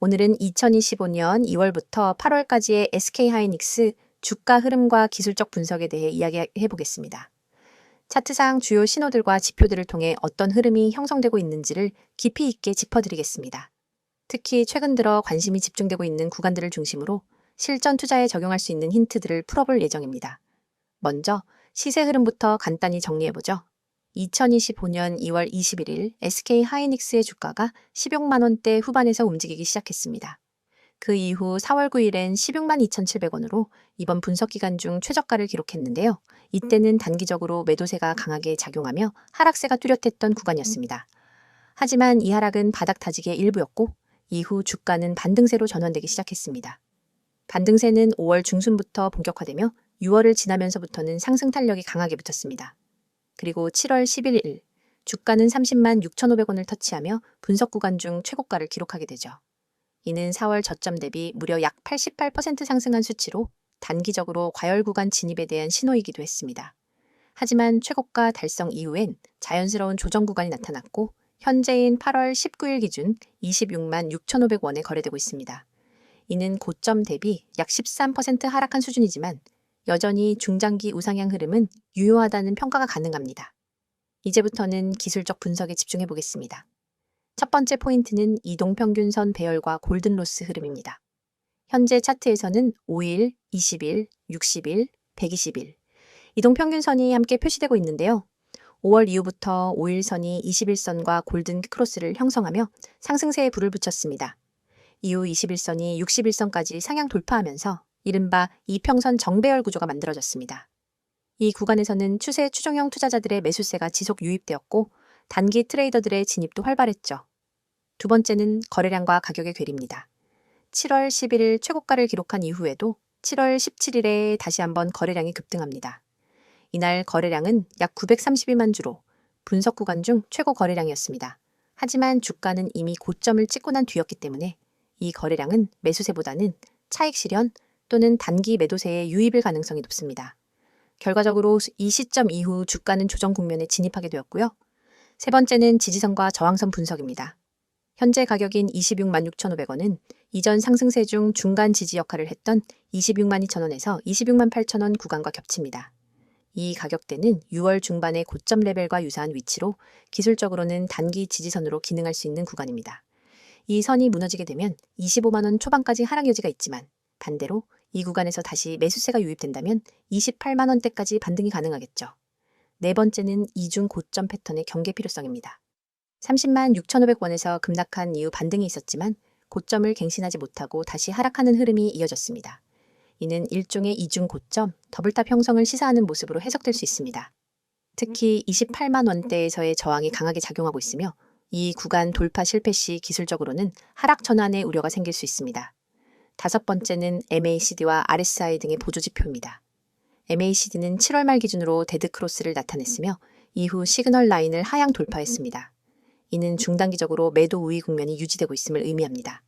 오늘은 2025년 2월부터 8월까지의 SK 하이닉스 주가 흐름과 기술적 분석에 대해 이야기해 보겠습니다. 차트상 주요 신호들과 지표들을 통해 어떤 흐름이 형성되고 있는지를 깊이 있게 짚어드리겠습니다. 특히 최근 들어 관심이 집중되고 있는 구간들을 중심으로 실전 투자에 적용할 수 있는 힌트들을 풀어볼 예정입니다. 먼저 시세 흐름부터 간단히 정리해보죠. 2025년 2월 21일 SK 하이닉스의 주가가 16만 원대 후반에서 움직이기 시작했습니다. 그 이후 4월 9일엔 16만 2,700원으로 이번 분석 기간 중 최저가를 기록했는데요. 이때는 단기적으로 매도세가 강하게 작용하며 하락세가 뚜렷했던 구간이었습니다. 하지만 이 하락은 바닥 타직의 일부였고 이후 주가는 반등세로 전환되기 시작했습니다. 반등세는 5월 중순부터 본격화되며 6월을 지나면서부터는 상승 탄력이 강하게 붙었습니다. 그리고 7월 11일 주가는 30만 6,500원을 터치하며 분석 구간 중 최고가를 기록하게 되죠. 이는 4월 저점 대비 무려 약 88% 상승한 수치로 단기적으로 과열 구간 진입에 대한 신호이기도 했습니다. 하지만 최고가 달성 이후엔 자연스러운 조정 구간이 나타났고 현재인 8월 19일 기준 26만 6,500원에 거래되고 있습니다. 이는 고점 대비 약 13% 하락한 수준이지만 여전히 중장기 우상향 흐름은 유효하다는 평가가 가능합니다. 이제부터는 기술적 분석에 집중해 보겠습니다. 첫 번째 포인트는 이동평균선 배열과 골든로스 흐름입니다. 현재 차트에서는 5일, 20일, 60일, 120일 이동평균선이 함께 표시되고 있는데요. 5월 이후부터 5일선이 21선과 골든 크로스를 형성하며 상승세에 불을 붙였습니다. 이후 21선이 61선까지 상향 돌파하면서 이른바 이평선 정배열 구조가 만들어졌습니다. 이 구간에서는 추세 추종형 투자자들의 매수세가 지속 유입되었고 단기 트레이더들의 진입도 활발했죠. 두 번째는 거래량과 가격의 괴리입니다. 7월 11일 최고가를 기록한 이후에도 7월 17일에 다시 한번 거래량이 급등합니다. 이날 거래량은 약 932만 주로 분석 구간 중 최고 거래량이었습니다. 하지만 주가는 이미 고점을 찍고 난 뒤였기 때문에 이 거래량은 매수세보다는 차익 실현 또는 단기 매도세의 유입일 가능성이 높습니다. 결과적으로 이 시점 이후 주가는 조정 국면에 진입하게 되었고요. 세 번째는 지지선과 저항선 분석입니다. 현재 가격인 26만 6,500원은 이전 상승세 중 중간 지지 역할을 했던 26만 2천원에서 26만 8천원 구간과 겹칩니다. 이 가격대는 6월 중반의 고점 레벨과 유사한 위치로 기술적으로는 단기 지지선으로 기능할 수 있는 구간입니다. 이 선이 무너지게 되면 25만 원 초반까지 하락 여지가 있지만 반대로 이 구간에서 다시 매수세가 유입된다면 28만원대까지 반등이 가능하겠죠. 네 번째는 이중 고점 패턴의 경계 필요성입니다. 30만 6,500원에서 급락한 이후 반등이 있었지만 고점을 갱신하지 못하고 다시 하락하는 흐름이 이어졌습니다. 이는 일종의 이중 고점, 더블탑 형성을 시사하는 모습으로 해석될 수 있습니다. 특히 28만 원대에서의 저항이 강하게 작용하고 있으며 이 구간 돌파 실패 시 기술적으로는 하락 전환의 우려가 생길 수 있습니다. 다섯 번째는 MACD와 RSI 등의 보조 지표입니다. MACD는 7월 말 기준으로 데드크로스를 나타냈으며 이후 시그널 라인을 하향 돌파했습니다. 이는 중단기적으로 매도 우위 국면이 유지되고 있음을 의미합니다.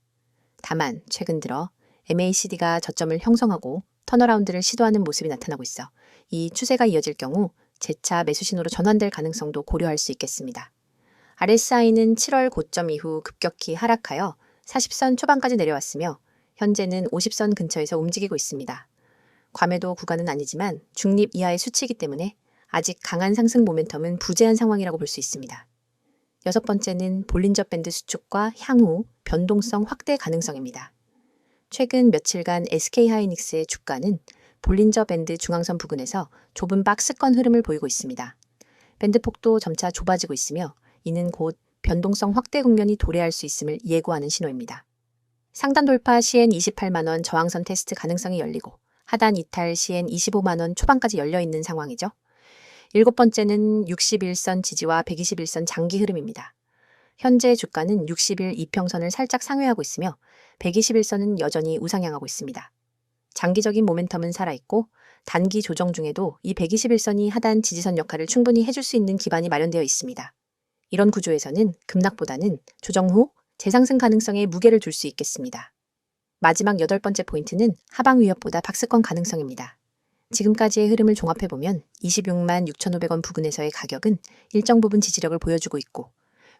다만 최근 들어 MACD가 저점을 형성하고 턴어라운드를 시도하는 모습이 나타나고 있어 이 추세가 이어질 경우 재차 매수 신호로 전환될 가능성도 고려할 수 있겠습니다. RSI는 7월 고점 이후 급격히 하락하여 40선 초반까지 내려왔으며 현재는 50선 근처에서 움직이고 있습니다. 과매도 구간은 아니지만 중립 이하의 수치이기 때문에 아직 강한 상승 모멘텀은 부재한 상황이라고 볼 수 있습니다. 여섯 번째는 볼린저 밴드 수축과 향후 변동성 확대 가능성입니다. 최근 며칠간 SK 하이닉스의 주가는 볼린저 밴드 중앙선 부근에서 좁은 박스권 흐름을 보이고 있습니다. 밴드 폭도 점차 좁아지고 있으며 이는 곧 변동성 확대 국면이 도래할 수 있음을 예고하는 신호입니다. 상단 돌파 시엔 28만원 저항선 테스트 가능성이 열리고 하단 이탈 시엔 25만원 초반까지 열려 있는 상황이죠. 일곱 번째는 61선 지지와 121선 장기 흐름입니다. 현재 주가는 60일 이평선을 살짝 상회하고 있으며 121선은 여전히 우상향하고 있습니다. 장기적인 모멘텀은 살아있고 단기 조정 중에도 이 121선이 하단 지지선 역할을 충분히 해줄 수 있는 기반이 마련되어 있습니다. 이런 구조에서는 급락보다는 조정 후 재상승 가능성에 무게를 둘 수 있겠습니다. 마지막 여덟 번째 포인트는 하방 위협보다 박스권 가능성입니다. 지금까지의 흐름을 종합해보면 26만 6,500원 부근에서의 가격은 일정 부분 지지력을 보여주고 있고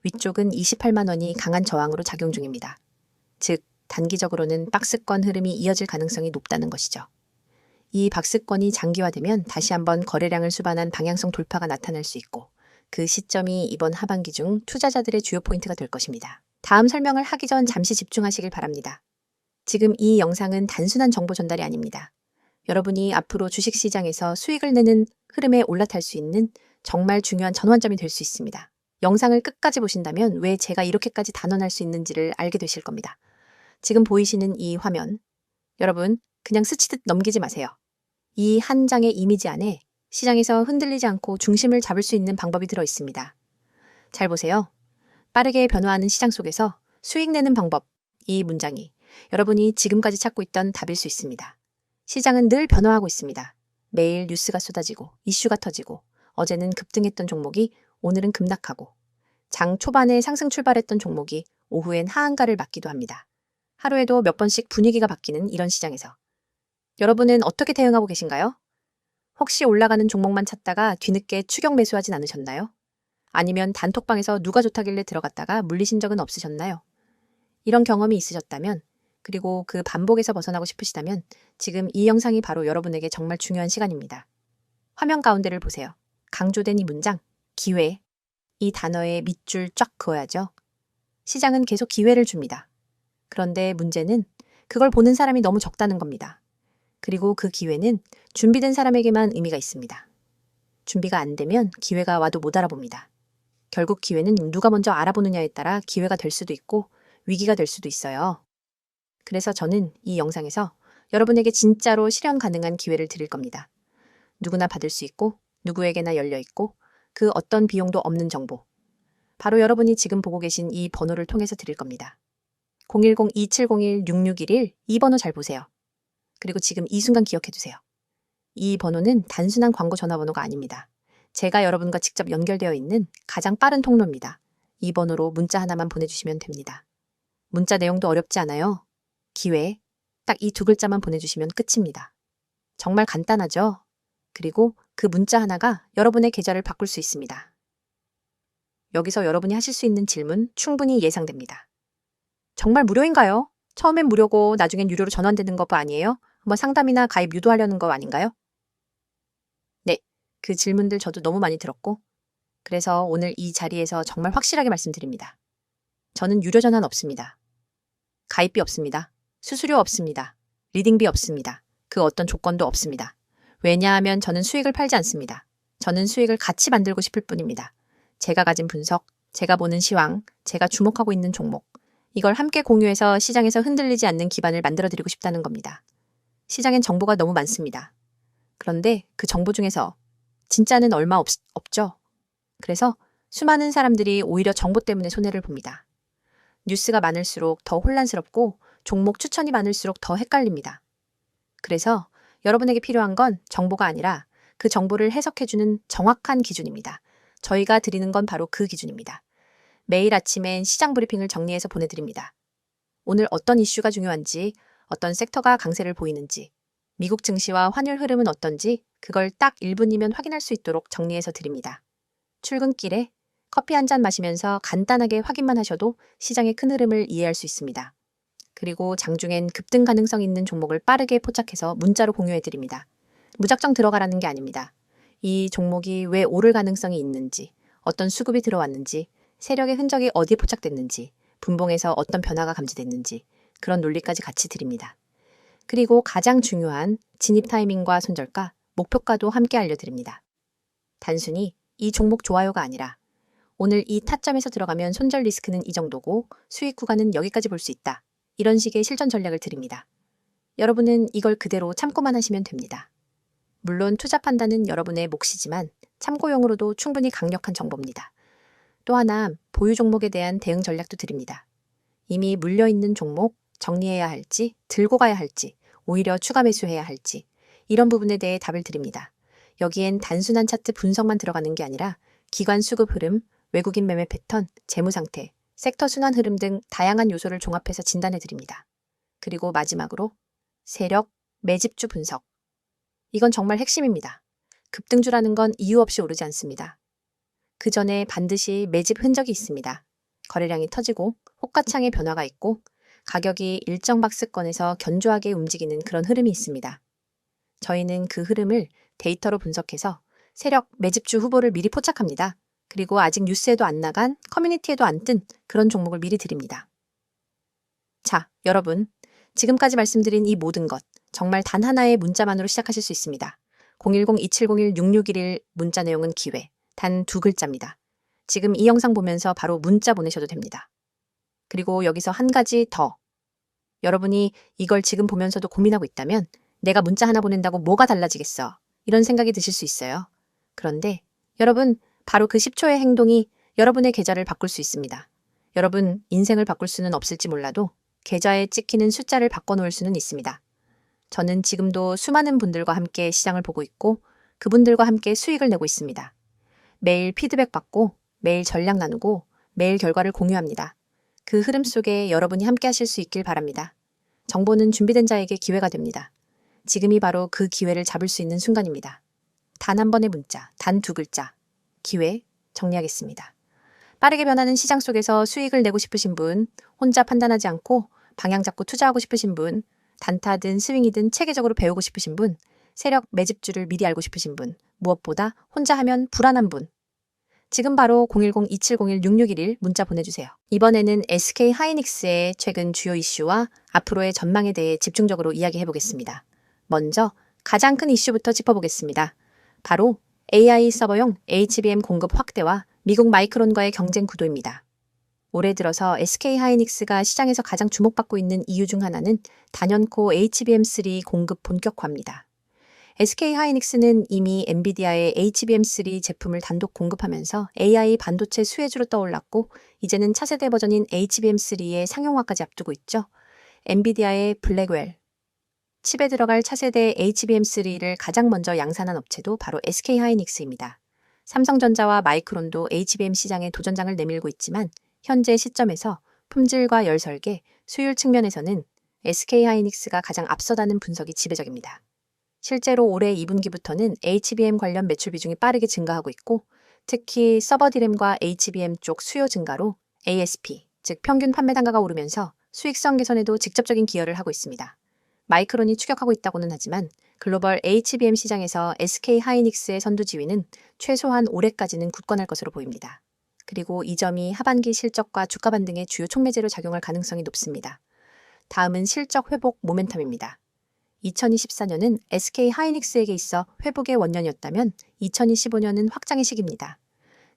위쪽은 28만 원이 강한 저항으로 작용 중입니다. 즉, 단기적으로는 박스권 흐름이 이어질 가능성이 높다는 것이죠. 이 박스권이 장기화되면 다시 한번 거래량을 수반한 방향성 돌파가 나타날 수 있고 그 시점이 이번 하반기 중 투자자들의 주요 포인트가 될 것입니다. 다음 설명을 하기 전 잠시 집중하시길 바랍니다. 지금 이 영상은 단순한 정보 전달이 아닙니다. 여러분이 앞으로 주식시장에서 수익을 내는 흐름에 올라탈 수 있는 정말 중요한 전환점이 될 수 있습니다. 영상을 끝까지 보신다면 왜 제가 이렇게까지 단언할 수 있는지를 알게 되실 겁니다. 지금 보이시는 이 화면, 여러분, 그냥 스치듯 넘기지 마세요. 이 한 장의 이미지 안에 시장에서 흔들리지 않고 중심을 잡을 수 있는 방법이 들어 있습니다. 잘 보세요. 빠르게 변화하는 시장 속에서 수익 내는 방법, 이 문장이 여러분이 지금까지 찾고 있던 답일 수 있습니다. 시장은 늘 변화하고 있습니다. 매일 뉴스가 쏟아지고 이슈가 터지고 어제는 급등했던 종목이 오늘은 급락하고 장 초반에 상승 출발했던 종목이 오후엔 하한가를 맞기도 합니다. 하루에도 몇 번씩 분위기가 바뀌는 이런 시장에서 여러분은 어떻게 대응하고 계신가요? 혹시 올라가는 종목만 찾다가 뒤늦게 추격 매수하진 않으셨나요? 아니면 단톡방에서 누가 좋다길래 들어갔다가 물리신 적은 없으셨나요? 이런 경험이 있으셨다면 그리고 그 반복에서 벗어나고 싶으시다면 지금 이 영상이 바로 여러분에게 정말 중요한 시간입니다. 화면 가운데를 보세요. 강조된 이 문장, 기회. 이 단어에 밑줄 쫙 그어야죠. 시장은 계속 기회를 줍니다. 그런데 문제는 그걸 보는 사람이 너무 적다는 겁니다. 그리고 그 기회는 준비된 사람에게만 의미가 있습니다. 준비가 안 되면 기회가 와도 못 알아봅니다. 결국 기회는 누가 먼저 알아보느냐에 따라 기회가 될 수도 있고 위기가 될 수도 있어요. 그래서 저는 이 영상에서 여러분에게 진짜로 실현 가능한 기회를 드릴 겁니다. 누구나 받을 수 있고 누구에게나 열려 있고 그 어떤 비용도 없는 정보. 바로 여러분이 지금 보고 계신 이 번호를 통해서 드릴 겁니다. 010-2701-6611 이 번호 잘 보세요. 그리고 지금 이 순간 기억해 두세요. 이 번호는 단순한 광고 전화번호가 아닙니다. 제가 여러분과 직접 연결되어 있는 가장 빠른 통로입니다. 이 번호로 문자 하나만 보내주시면 됩니다. 문자 내용도 어렵지 않아요. 기회, 딱 이 두 글자만 보내주시면 끝입니다. 정말 간단하죠? 그리고 그 문자 하나가 여러분의 계좌를 바꿀 수 있습니다. 여기서 여러분이 하실 수 있는 질문 충분히 예상됩니다. 정말 무료인가요? 처음엔 무료고 나중엔 유료로 전환되는 거 아니에요? 한번 상담이나 가입 유도하려는 거 아닌가요? 네, 그 질문들 저도 너무 많이 들었고 그래서 오늘 이 자리에서 정말 확실하게 말씀드립니다. 저는 유료 전환 없습니다. 가입비 없습니다. 수수료 없습니다. 리딩비 없습니다. 그 어떤 조건도 없습니다. 왜냐하면 저는 수익을 팔지 않습니다. 저는 수익을 같이 만들고 싶을 뿐입니다. 제가 가진 분석, 제가 보는 시황, 제가 주목하고 있는 종목, 이걸 함께 공유해서 시장에서 흔들리지 않는 기반을 만들어 드리고 싶다는 겁니다. 시장엔 정보가 너무 많습니다. 그런데 그 정보 중에서 진짜는 얼마 없, 없죠? 그래서 수많은 사람들이 오히려 정보 때문에 손해를 봅니다. 뉴스가 많을수록 더 혼란스럽고 종목 추천이 많을수록 더 헷갈립니다. 그래서 여러분에게 필요한 건 정보가 아니라 그 정보를 해석해주는 정확한 기준입니다. 저희가 드리는 건 바로 그 기준입니다. 매일 아침엔 시장 브리핑을 정리해서 보내드립니다. 오늘 어떤 이슈가 중요한지, 어떤 섹터가 강세를 보이는지, 미국 증시와 환율 흐름은 어떤지 그걸 딱 1분이면 확인할 수 있도록 정리해서 드립니다. 출근길에 커피 한 잔 마시면서 간단하게 확인만 하셔도 시장의 큰 흐름을 이해할 수 있습니다. 그리고 장중엔 급등 가능성 있는 종목을 빠르게 포착해서 문자로 공유해 드립니다. 무작정 들어가라는 게 아닙니다. 이 종목이 왜 오를 가능성이 있는지, 어떤 수급이 들어왔는지, 세력의 흔적이 어디에 포착됐는지, 분봉에서 어떤 변화가 감지됐는지, 그런 논리까지 같이 드립니다. 그리고 가장 중요한 진입 타이밍과 손절가, 목표가도 함께 알려드립니다. 단순히 이 종목 좋아요가 아니라 오늘 이 타점에서 들어가면 손절 리스크는 이 정도고 수익 구간은 여기까지 볼 수 있다. 이런 식의 실전 전략을 드립니다. 여러분은 이걸 그대로 참고만 하시면 됩니다. 물론 투자 판단은 여러분의 몫이지만 참고용으로도 충분히 강력한 정보입니다. 또 하나 보유 종목에 대한 대응 전략도 드립니다. 이미 물려있는 종목 정리해야 할지 들고 가야 할지 오히려 추가 매수해야 할지 이런 부분에 대해 답을 드립니다. 여기엔 단순한 차트 분석만 들어가는 게 아니라 기관 수급 흐름, 외국인 매매 패턴, 재무 상태, 섹터 순환 흐름 등 다양한 요소를 종합해서 진단해 드립니다. 그리고 마지막으로 세력, 매집주 분석. 이건 정말 핵심입니다. 급등주라는 건 이유 없이 오르지 않습니다. 그 전에 반드시 매집 흔적이 있습니다. 거래량이 터지고 호가창의 변화가 있고 가격이 일정 박스권에서 견조하게 움직이는 그런 흐름이 있습니다. 저희는 그 흐름을 데이터로 분석해서 세력 매집주 후보를 미리 포착합니다. 그리고 아직 뉴스에도 안 나간 커뮤니티에도 안 뜬 그런 종목을 미리 드립니다. 자, 여러분. 지금까지 말씀드린 이 모든 것 정말 단 하나의 문자만으로 시작하실 수 있습니다. 010-2701-6611 문자 내용은 기회. 단 두 글자입니다. 지금 이 영상 보면서 바로 문자 보내셔도 됩니다. 그리고 여기서 한 가지 더. 여러분이 이걸 지금 보면서도 고민하고 있다면 내가 문자 하나 보낸다고 뭐가 달라지겠어? 이런 생각이 드실 수 있어요. 그런데 여러분, 바로 그 10초의 행동이 여러분의 계좌를 바꿀 수 있습니다. 여러분, 인생을 바꿀 수는 없을지 몰라도 계좌에 찍히는 숫자를 바꿔놓을 수는 있습니다. 저는 지금도 수많은 분들과 함께 시장을 보고 있고 그분들과 함께 수익을 내고 있습니다. 매일 피드백 받고 매일 전략 나누고 매일 결과를 공유합니다. 그 흐름 속에 여러분이 함께 하실 수 있길 바랍니다. 정보는 준비된 자에게 기회가 됩니다. 지금이 바로 그 기회를 잡을 수 있는 순간입니다. 단 한 번의 문자, 단 두 글자. 기회 정리하겠습니다. 빠르게 변하는 시장 속에서 수익을 내고 싶으신 분, 혼자 판단하지 않고 방향 잡고 투자하고 싶으신 분, 단타든 스윙이든 체계적으로 배우고 싶으신 분, 세력 매집주를 미리 알고 싶으신 분, 무엇보다 혼자 하면 불안한 분. 지금 바로 010-2701-6611 문자 보내주세요. 이번에는 SK 하이닉스의 최근 주요 이슈와 앞으로의 전망에 대해 집중적으로 이야기해 보겠습니다. 먼저 가장 큰 이슈부터 짚어보겠습니다. 바로 AI 서버용 HBM 공급 확대와 미국 마이크론과의 경쟁 구도입니다. 올해 들어서 SK 하이닉스가 시장에서 가장 주목받고 있는 이유 중 하나는 단연코 HBM3 공급 본격화입니다. SK 하이닉스는 이미 엔비디아의 HBM3 제품을 단독 공급하면서 AI 반도체 수혜주로 떠올랐고 이제는 차세대 버전인 HBM3의 상용화까지 앞두고 있죠. 엔비디아의 블랙웰, 칩에 들어갈 차세대 HBM3를 가장 먼저 양산한 업체도 바로 SK 하이닉스입니다. 삼성전자와 마이크론도 HBM 시장에 도전장을 내밀고 있지만 현재 시점에서 품질과 열 설계, 수율 측면에서는 SK 하이닉스가 가장 앞서다는 분석이 지배적입니다. 실제로 올해 2분기부터는 HBM 관련 매출 비중이 빠르게 증가하고 있고 특히 서버 디램과 HBM 쪽 수요 증가로 ASP, 즉 평균 판매 단가가 오르면서 수익성 개선에도 직접적인 기여를 하고 있습니다. 마이크론이 추격하고 있다고는 하지만 글로벌 HBM 시장에서 SK 하이닉스의 선두 지위는 최소한 올해까지는 굳건할 것으로 보입니다. 그리고 이 점이 하반기 실적과 주가 반등의 주요 촉매제로 작용할 가능성이 높습니다. 다음은 실적 회복 모멘텀입니다. 2024년은 SK 하이닉스에게 있어 회복의 원년이었다면 2025년은 확장의 시기입니다.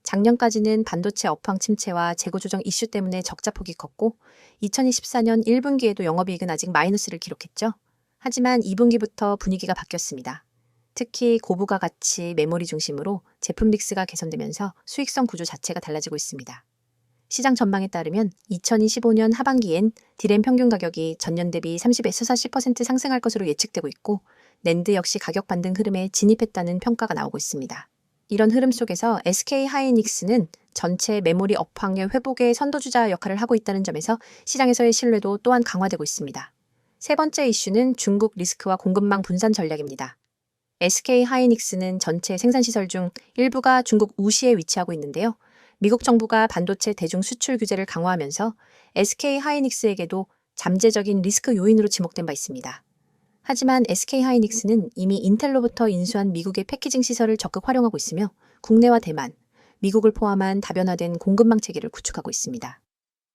작년까지는 반도체 업황 침체와 재고 조정 이슈 때문에 적자 폭이 컸고 2024년 1분기에도 영업이익은 아직 마이너스를 기록했죠. 하지만 2분기부터 분위기가 바뀌었습니다. 특히 고부가 가치 메모리 중심으로 제품 믹스가 개선되면서 수익성 구조 자체가 달라지고 있습니다. 시장 전망에 따르면 2025년 하반기엔 디램 평균 가격이 전년 대비 30에서 40% 상승할 것으로 예측되고 있고 낸드 역시 가격 반등 흐름에 진입했다는 평가가 나오고 있습니다. 이런 흐름 속에서 SK 하이닉스는 전체 메모리 업황의 회복의 선도주자 역할을 하고 있다는 점에서 시장에서의 신뢰도 또한 강화되고 있습니다. 세 번째 이슈는 중국 리스크와 공급망 분산 전략입니다. SK 하이닉스는 전체 생산시설 중 일부가 중국 우시에 위치하고 있는데요. 미국 정부가 반도체 대중 수출 규제를 강화하면서 SK 하이닉스에게도 잠재적인 리스크 요인으로 지목된 바 있습니다. 하지만 SK 하이닉스는 이미 인텔로부터 인수한 미국의 패키징 시설을 적극 활용하고 있으며 국내와 대만, 미국을 포함한 다변화된 공급망 체계를 구축하고 있습니다.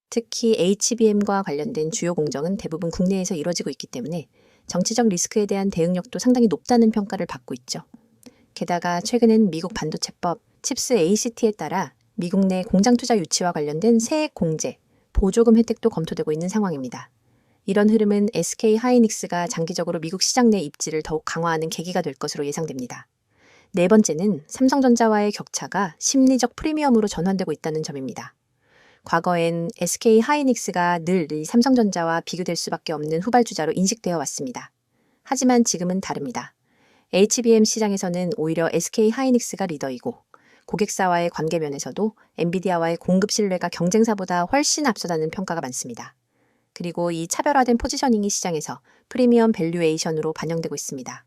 특히 HBM과 관련된 주요 공정은 대부분 국내에서 이뤄지고 있기 때문에 정치적 리스크에 대한 대응력도 상당히 높다는 평가를 받고 있죠. 게다가 최근엔 미국 반도체법 칩스 ACT에 따라 미국 내 공장 투자 유치와 관련된 세액 공제, 보조금 혜택도 검토되고 있는 상황입니다. 이런 흐름은 SK 하이닉스가 장기적으로 미국 시장 내 입지를 더욱 강화하는 계기가 될 것으로 예상됩니다. 네 번째는 삼성전자와의 격차가 심리적 프리미엄으로 전환되고 있다는 점입니다. 과거엔 SK 하이닉스가 늘 이 삼성전자와 비교될 수밖에 없는 후발주자로 인식되어 왔습니다. 하지만 지금은 다릅니다. HBM 시장에서는 오히려 SK 하이닉스가 리더이고 고객사와의 관계 면에서도 엔비디아와의 공급 신뢰가 경쟁사보다 훨씬 앞서다는 평가가 많습니다. 그리고 이 차별화된 포지셔닝이 시장에서 프리미엄 밸류에이션으로 반영되고 있습니다.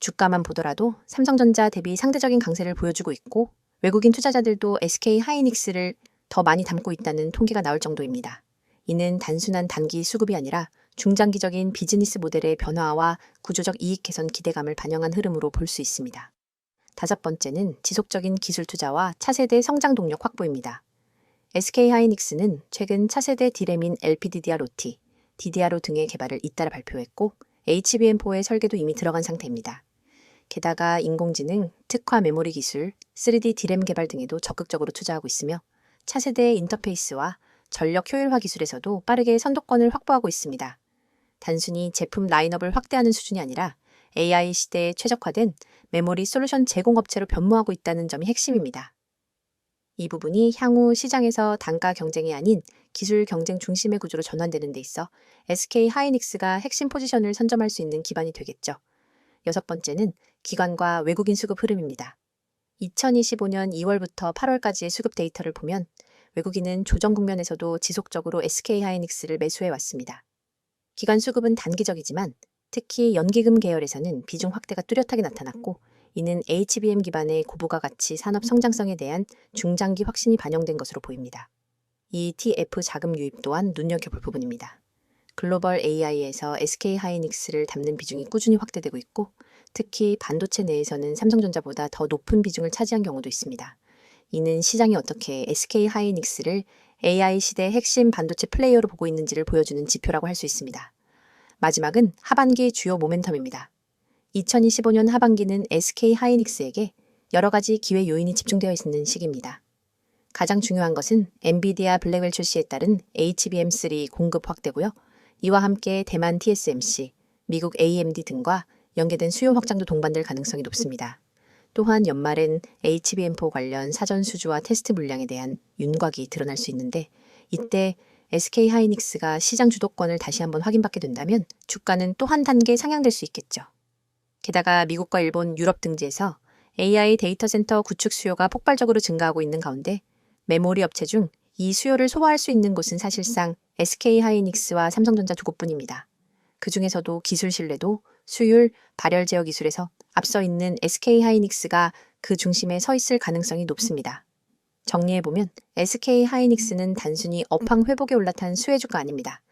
주가만 보더라도 삼성전자 대비 상대적인 강세를 보여주고 있고 외국인 투자자들도 SK 하이닉스를 더 많이 담고 있다는 통계가 나올 정도입니다. 이는 단순한 단기 수급이 아니라 중장기적인 비즈니스 모델의 변화와 구조적 이익 개선 기대감을 반영한 흐름으로 볼 수 있습니다. 다섯 번째는 지속적인 기술 투자와 차세대 성장 동력 확보입니다. SK 하이닉스는 최근 차세대 디램인 LPDDR5T, DDR5 등의 개발을 잇따라 발표했고 HBM4의 설계도 이미 들어간 상태입니다. 게다가 인공지능, 특화 메모리 기술, 3D 디램 개발 등에도 적극적으로 투자하고 있으며 차세대 인터페이스와 전력 효율화 기술에서도 빠르게 선도권을 확보하고 있습니다. 단순히 제품 라인업을 확대하는 수준이 아니라 AI 시대에 최적화된 메모리 솔루션 제공업체로 변모하고 있다는 점이 핵심입니다. 이 부분이 향후 시장에서 단가 경쟁이 아닌 기술 경쟁 중심의 구조로 전환되는 데 있어 SK 하이닉스가 핵심 포지션을 선점할 수 있는 기반이 되겠죠. 여섯 번째는 기관과 외국인 수급 흐름입니다. 2025년 2월부터 8월까지의 수급 데이터를 보면 외국인은 조정 국면에서도 지속적으로 SK 하이닉스를 매수해 왔습니다. 기관 수급은 단기적이지만 특히 연기금 계열에서는 비중 확대가 뚜렷하게 나타났고 이는 HBM 기반의 고부가 가치 산업 성장성에 대한 중장기 확신이 반영된 것으로 보입니다. ETF 자금 유입 또한 눈여겨볼 부분입니다. 글로벌 AI에서 SK 하이닉스를 담는 비중이 꾸준히 확대되고 있고 특히 반도체 내에서는 삼성전자보다 더 높은 비중을 차지한 경우도 있습니다. 이는 시장이 어떻게 SK 하이닉스를 AI 시대 핵심 반도체 플레이어로 보고 있는지를 보여주는 지표라고 할 수 있습니다. 마지막은 하반기 주요 모멘텀입니다. 2025년 하반기는 SK 하이닉스에게 여러 가지 기회 요인이 집중되어 있는 시기입니다. 가장 중요한 것은 엔비디아 블랙웰 출시에 따른 HBM3 공급 확대고요. 이와 함께 대만 TSMC, 미국 AMD 등과 연계된 수요 확장도 동반될 가능성이 높습니다. 또한 연말엔 HBM4 관련 사전 수주와 테스트 물량에 대한 윤곽이 드러날 수 있는데 이때 SK 하이닉스가 시장 주도권을 다시 한번 확인받게 된다면 주가는 또 한 단계 상향될 수 있겠죠. 게다가 미국과 일본, 유럽 등지에서 AI 데이터 센터 구축 수요가 폭발적으로 증가하고 있는 가운데 메모리 업체 중 이 수요를 소화할 수 있는 곳은 사실상 SK 하이닉스와 삼성전자 두 곳뿐입니다. 그 중에서도 기술 신뢰도, 수율, 발열 제어 기술에서 앞서 있는 SK 하이닉스가 그 중심에 서 있을 가능성이 높습니다. 정리해보면 SK 하이닉스는 단순히 업황 회복에 올라탄 수혜주가 아닙니다.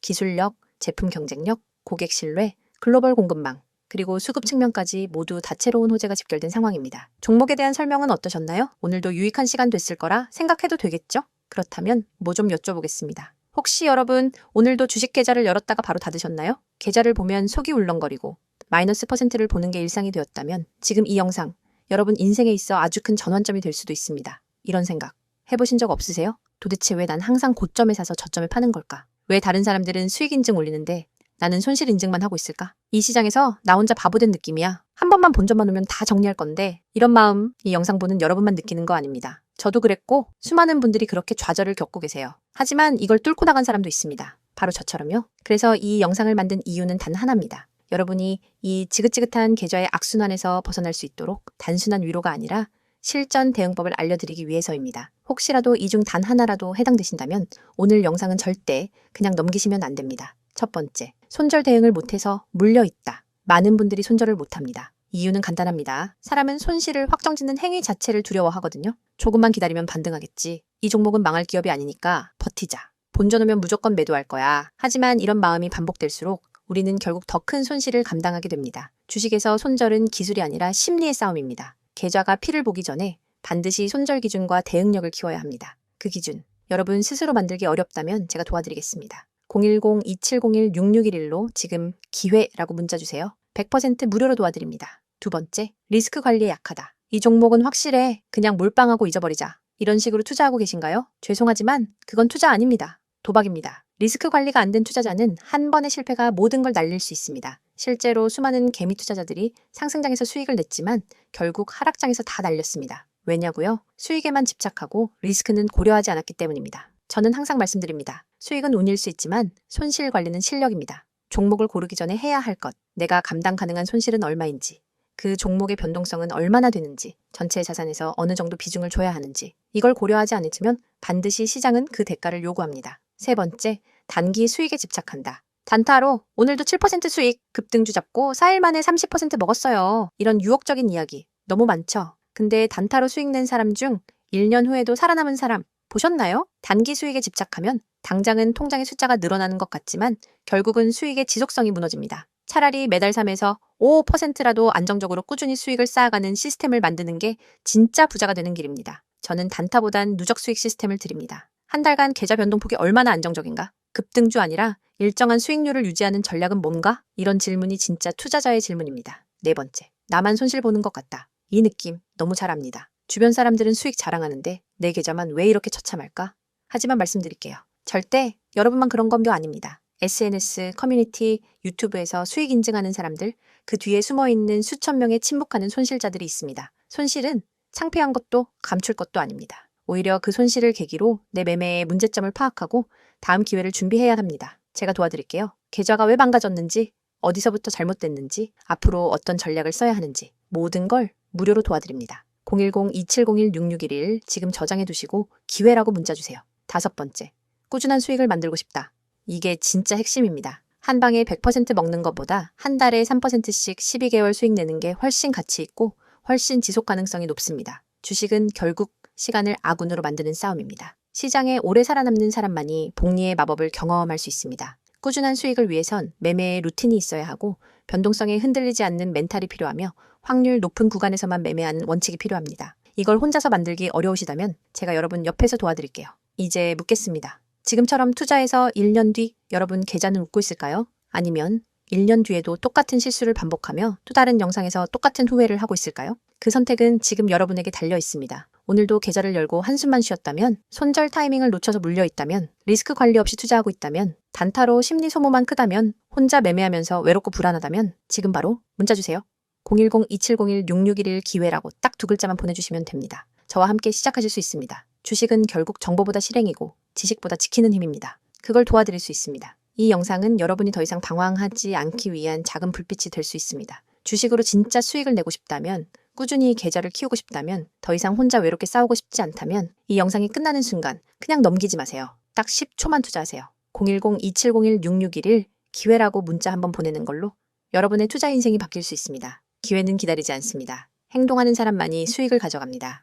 기술력, 제품 경쟁력, 고객 신뢰, 글로벌 공급망, 그리고 수급 측면까지 모두 다채로운 호재가 집결된 상황입니다. 종목에 대한 설명은 어떠셨나요? 오늘도 유익한 시간 됐을 거라 생각해도 되겠죠? 그렇다면 뭐 좀 여쭤보겠습니다. 혹시 여러분 오늘도 주식 계좌를 열었다가 바로 닫으셨나요? 계좌를 보면 속이 울렁거리고 마이너스 퍼센트를 보는 게 일상이 되었다면 지금 이 영상 여러분 인생에 있어 아주 큰 전환점이 될 수도 있습니다. 이런 생각 해보신 적 없으세요? 도대체 왜 난 항상 고점에 사서 저점에 파는 걸까? 왜 다른 사람들은 수익 인증 올리는데 나는 손실 인증만 하고 있을까? 이 시장에서 나 혼자 바보 된 느낌이야. 한 번만 본점만 오면 다 정리할 건데 이런 마음 이 영상 보는 여러분만 느끼는 거 아닙니다. 저도 그랬고 수많은 분들이 그렇게 좌절을 겪고 계세요. 하지만 이걸 뚫고 나간 사람도 있습니다. 바로 저처럼요. 그래서 이 영상을 만든 이유는 단 하나입니다. 여러분이 이 지긋지긋한 계좌의 악순환에서 벗어날 수 있도록 단순한 위로가 아니라 실전 대응법을 알려드리기 위해서입니다. 혹시라도 이 중 단 하나라도 해당되신다면 오늘 영상은 절대 그냥 넘기시면 안 됩니다. 첫 번째, 손절 대응을 못해서 물려있다. 많은 분들이 손절을 못합니다. 이유는 간단합니다. 사람은 손실을 확정짓는 행위 자체를 두려워하거든요. 조금만 기다리면 반등하겠지. 이 종목은 망할 기업이 아니니까 버티자. 본전 오면 무조건 매도할 거야. 하지만 이런 마음이 반복될수록 우리는 결국 더 큰 손실을 감당하게 됩니다. 주식에서 손절은 기술이 아니라 심리의 싸움입니다. 계좌가 피를 보기 전에 반드시 손절 기준과 대응력을 키워야 합니다. 그 기준, 여러분 스스로 만들기 어렵다면 제가 도와드리겠습니다. 010-2701-6611로 지금 기회라고 문자 주세요. 100% 무료로 도와드립니다. 두 번째, 리스크 관리에 약하다. 이 종목은 확실해. 그냥 몰빵하고 잊어버리자. 이런 식으로 투자하고 계신가요? 죄송하지만 그건 투자 아닙니다. 도박입니다. 리스크 관리가 안 된 투자자는 한 번의 실패가 모든 걸 날릴 수 있습니다. 실제로 수많은 개미 투자자들이 상승장에서 수익을 냈지만 결국 하락장에서 다 날렸습니다. 왜냐고요? 수익에만 집착하고 리스크는 고려하지 않았기 때문입니다. 저는 항상 말씀드립니다. 수익은 운일 수 있지만 손실 관리는 실력입니다. 종목을 고르기 전에 해야 할 것, 내가 감당 가능한 손실은 얼마인지, 그 종목의 변동성은 얼마나 되는지, 전체 자산에서 어느 정도 비중을 줘야 하는지, 이걸 고려하지 않으면 반드시 시장은 그 대가를 요구합니다. 세 번째, 단기 수익에 집착한다. 단타로 오늘도 7% 수익, 급등주 잡고 4일 만에 30% 먹었어요. 이런 유혹적인 이야기 너무 많죠? 근데 단타로 수익 낸 사람 중 1년 후에도 살아남은 사람 보셨나요? 단기 수익에 집착하면 당장은 통장의 숫자가 늘어나는 것 같지만 결국은 수익의 지속성이 무너집니다. 차라리 매달 3에서 5%라도 안정적으로 꾸준히 수익을 쌓아가는 시스템을 만드는 게 진짜 부자가 되는 길입니다. 저는 단타보단 누적 수익 시스템을 드립니다. 한 달간 계좌 변동폭이 얼마나 안정적인가? 급등주 아니라 일정한 수익률을 유지하는 전략은 뭔가? 이런 질문이 진짜 투자자의 질문입니다. 네 번째, 나만 손실 보는 것 같다. 이 느낌 너무 잘 압니다. 주변 사람들은 수익 자랑하는데 내 계좌만 왜 이렇게 처참할까? 하지만 말씀드릴게요. 절대 여러분만 그런 건도 아닙니다. SNS, 커뮤니티, 유튜브에서 수익 인증하는 사람들, 그 뒤에 숨어 있는 수천 명의 침묵하는 손실자들이 있습니다. 손실은 창피한 것도 감출 것도 아닙니다. 오히려 그 손실을 계기로 내 매매의 문제점을 파악하고 다음 기회를 준비해야 합니다. 제가 도와드릴게요. 계좌가 왜 망가졌는지, 어디서부터 잘못됐는지, 앞으로 어떤 전략을 써야 하는지 모든 걸 무료로 도와드립니다. 010-2701-6611 지금 저장해 두시고 기회라고 문자 주세요. 다섯 번째, 꾸준한 수익을 만들고 싶다. 이게 진짜 핵심입니다. 한 방에 100% 먹는 것보다 한 달에 3%씩 12개월 수익 내는 게 훨씬 가치 있고 훨씬 지속 가능성이 높습니다. 주식은 결국 시간을 아군으로 만드는 싸움입니다. 시장에 오래 살아남는 사람만이 복리의 마법을 경험할 수 있습니다. 꾸준한 수익을 위해선 매매의 루틴이 있어야 하고 변동성에 흔들리지 않는 멘탈이 필요하며 확률 높은 구간에서만 매매하는 원칙이 필요합니다. 이걸 혼자서 만들기 어려우시다면 제가 여러분 옆에서 도와드릴게요. 이제 묻겠습니다. 지금처럼 투자해서 1년 뒤 여러분 계좌는 웃고 있을까요? 아니면 1년 뒤에도 똑같은 실수를 반복하며 또 다른 영상에서 똑같은 후회를 하고 있을까요? 그 선택은 지금 여러분에게 달려 있습니다. 오늘도 계좌를 열고 한숨만 쉬었다면, 손절 타이밍을 놓쳐서 물려 있다면, 리스크 관리 없이 투자하고 있다면, 단타로 심리 소모만 크다면, 혼자 매매하면서 외롭고 불안하다면 지금 바로 문자 주세요. 010-2701-6611 기회라고 딱 두 글자만 보내주시면 됩니다. 저와 함께 시작하실 수 있습니다. 주식은 결국 정보보다 실행이고 지식보다 지키는 힘입니다. 그걸 도와드릴 수 있습니다. 이 영상은 여러분이 더 이상 방황하지 않기 위한 작은 불빛이 될 수 있습니다. 주식으로 진짜 수익을 내고 싶다면, 꾸준히 계좌를 키우고 싶다면, 더 이상 혼자 외롭게 싸우고 싶지 않다면, 이 영상이 끝나는 순간 그냥 넘기지 마세요. 딱 10초만 투자하세요. 010-2701-6611 기회라고 문자 한번 보내는 걸로 여러분의 투자 인생이 바뀔 수 있습니다. 기회는 기다리지 않습니다. 행동하는 사람만이 수익을 가져갑니다.